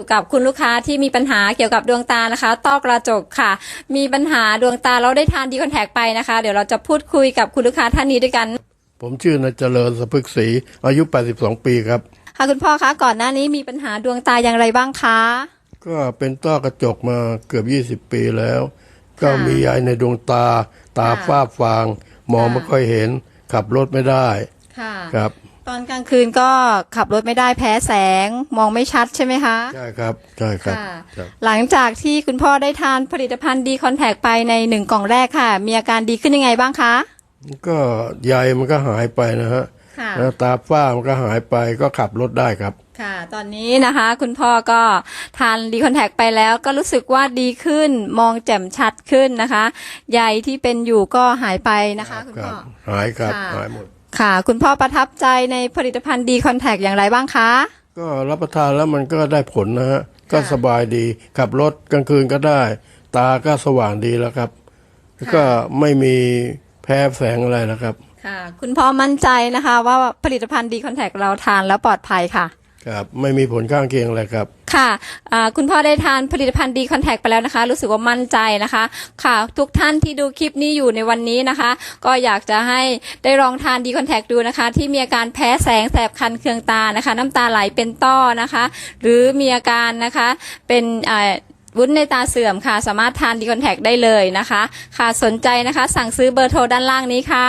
อยู่กับคุณลูกค้าที่มีปัญหาเกี่ยวกับดวงตานะคะต้อกระจกค่ะ มีปัญหาดวงตาแล้วได้ทานดีคอนแทคไปนะคะ เดี๋ยวเราจะพูดคุยกับคุณลูกค้าท่านนี้ด้วยกัน ผมชื่อนายเจริญสะพึกศรีอายุ 82 ปีครับ ค่ะคุณพ่อคะก่อนหน้านี้มีปัญหาดวงตาอย่างไรบ้างคะก็เป็นต้อกระจกมาเกือบ 20 ปีแล้ว ก็มียายในดวงตา ตาค่ะฝ้าฟาง มองค่ะไม่ค่อยเห็น ขับรถไม่ได้ค่ะ ครับ ตอนกลางคืนก็ขับรถไม่ได้แพ้แสงมองไม่ชัดใช่ไหมคะ ใช่ครับใช่ครับค่ะ ครับ หลังจากที่คุณพ่อได้ทานผลิตภัณฑ์ดีคอนแทคไปในหนึ่งกล่องแรกค่ะ มีอาการดีขึ้นยังไงบ้างคะ ก็ใยมันก็หายไปนะฮะค่ะ แล้วตาฝ้ามันก็หายไปก็ขับรถได้ครับ ค่ะ ตอนนี้นะคะ คุณพ่อก็ทานดีคอนแทคไปแล้วก็รู้สึกว่าดีขึ้นมองแจ่มชัดขึ้นนะคะ ใยที่เป็นอยู่ก็หายไปนะคะ คุณครัพ่อบหายครับค่ะ หายหมด ค่ะ คุณพ่อประทับใจในผลิตภัณฑ์ดีคอนแทคอย่างไรบ้างคะ ก็รับประทานแล้วมันก็ได้ผลนะฮะก็ค่ะสบายดีขับรถกลางคืนก็ได้ ตาก็สว่างดีแล้วครับ แล้วก็ไม่มีแพ้แสงอะไรนะครับ ค่ะ คุณพ่อมั่นใจนะคะ ว่าผลิตภัณฑ์ดีคอนแทคเราทานแล้วปลอดภัยค่ะ ครับ ไม่มีผลข้างเคียงอะไรครับ ค่ะคุณพ่อได้ทานผลิตภัณฑ์ดีคอนแทคไปแล้วนะคะ รู้สึกว่ามั่นใจนะคะ ค่ะ ทุกท่านที่ดูคลิปนี้อยู่ในวันนี้นะคะ ก็อยากจะให้ได้ลองทานดีคอนแทคดูนะคะ ที่มีอาการแพ้แสงแสบคันเคืองตานะคะ น้ำตาไหลเป็นต้อนะคะ หรือมีอาการนะคะเป็นวุ้นในตาเสื่อมค่ะ สามารถทานดีคอนแทคได้เลยนะคะ ค่ะสนใจนะคะ สั่งซื้อเบอร์โทรด้านล่างนี้ค่ะ